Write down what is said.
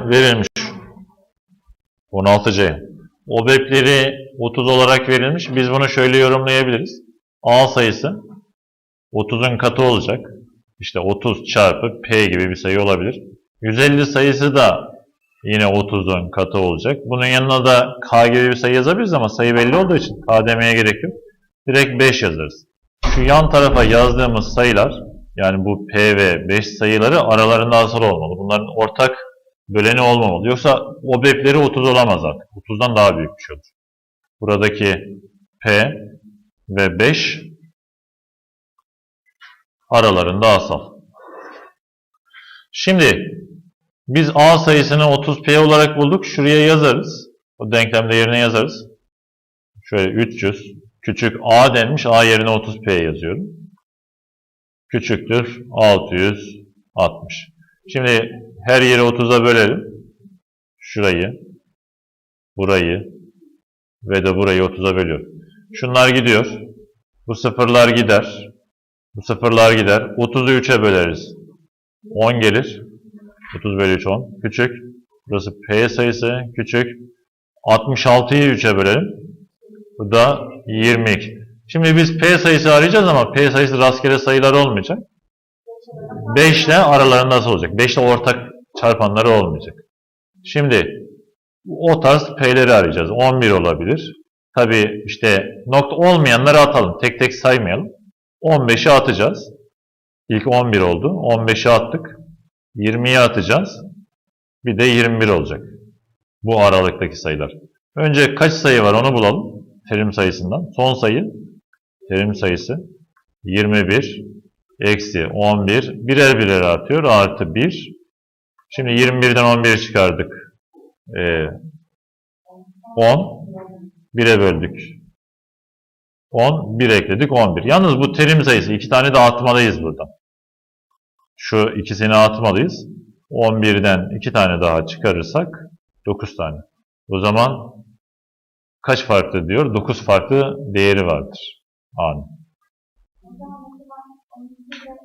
verilmiş. 16C. OBEP'leri 30 olarak verilmiş. Biz bunu şöyle yorumlayabiliriz. A sayısı 30'un katı olacak. İşte 30 çarpı P gibi bir sayı olabilir. 150 sayısı da yine 30'un katı olacak. Bunun yanına da K gibi bir sayı yazabiliriz ama sayı belli olduğu için K demeye gerek yok. Direkt 5 yazarız. Şu yan tarafa yazdığımız sayılar yani bu P ve 5 sayıları aralarında asal olmalı. Bunların ortak böleni olmamalı. Yoksa OBEP'leri 30 olamaz artık. 30'dan daha büyük bir şey olur. Buradaki P ve 5 aralarında asal. Şimdi biz A sayısını 30P olarak bulduk. Şuraya yazarız. O denklemde yerine yazarız. Şöyle 300 küçük A denmiş. A yerine 30P yazıyorum. Küçüktür 660. Şimdi her yeri 30'a bölelim. Şurayı, burayı ve de burayı 30'a bölüyorum. Şunlar gidiyor. Bu sıfırlar gider. Bu sıfırlar gider. 30'u 3'e böleriz. 10 gelir. 30 bölü 3 10. Küçük. Burası P sayısı. Küçük. 66'yı 3'e bölelim. Bu da 22. Şimdi biz P sayısı arayacağız ama P sayısı rastgele sayılar olmayacak. 5 ile aralarında nasıl olacak? 5 ile ortak çarpanları olmayacak. Şimdi o tarz P'leri arayacağız. 11 olabilir. Tabi işte nokta olmayanları atalım. Tek tek saymayalım. 15'i atacağız. İlk 11 oldu. 15'i attık. 20'yi atacağız. Bir de 21 olacak. Bu aralıktaki sayılar. Önce kaç sayı var onu bulalım. Terim sayısından. Son sayı terim sayısı 21 eksi 11 birer birer artıyor. Artı 1. Şimdi 21'den 11'i çıkardık. Ee, 10. 1'e böldük. 10. 1 ekledik 11. Yalnız bu terim sayısı. iki tane de atmalıyız burada. Şu ikisini atmalıyız. 11'den 2 tane daha çıkarırsak 9 tane. O zaman kaç farklı diyor? 9 farklı değeri vardır. A'nın. 嗯就是